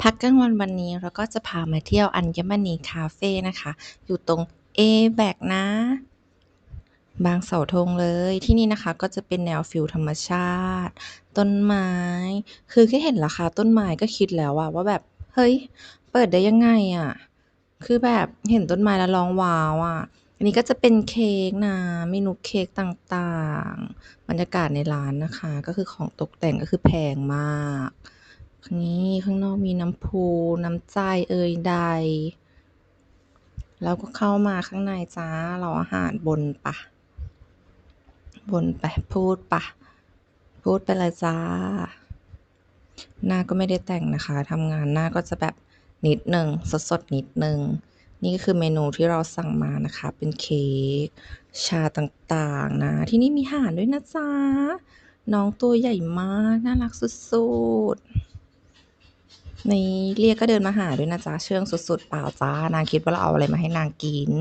พักกลางวันวันนี้เราก็จะพามาเที่ยวอัญมณีคาเฟ่นะคะ อยู่ตรง A แบกนะ บางเสาธงเลยที่นี่นะคะก็จะเป็นแนวฟิลธรรมชาติ ต้นไม้ คือแค่เห็นราคาต้นไม้ก็คิดแล้วอะว่าแบบ เฮ้ย เปิดได้ยังไงอะคือแบบเห็นต้นไม้แล้วร้องว้าวอะอันนี้ก็จะเป็นเค้กนะเมนูเค้กต่างๆ บรรยากาศในร้านนะคะ ก็คือของตกแต่งก็คือแพงมาก นี่ข้างนอกมีน้ำพุน้ำใจเอ่ยใด แล้วก็เข้ามาข้างในจ้าราอาหารบนปะ บนไปพูดปะ พูดไปเลยจ้า หน้าก็ไม่ได้แต่งนะคะทำงานหน้าก็จะแบบนิดหนึ่งสดสดนิดหนึ่งนี่ก็คือเมนูที่เราสั่งมานะคะ เป็นเค้กชาต่างๆนะ ที่นี่มีห่านด้วยนะจ๊ะน้องตัวใหญ่มาก น่ารักสุดๆ นี่เรียกก็เดินมาหาด้วยนะจ๊ะ เชื่องสุดๆเปล่าจ้านางคิดว่าเราเอาอะไรมาให้นางกิน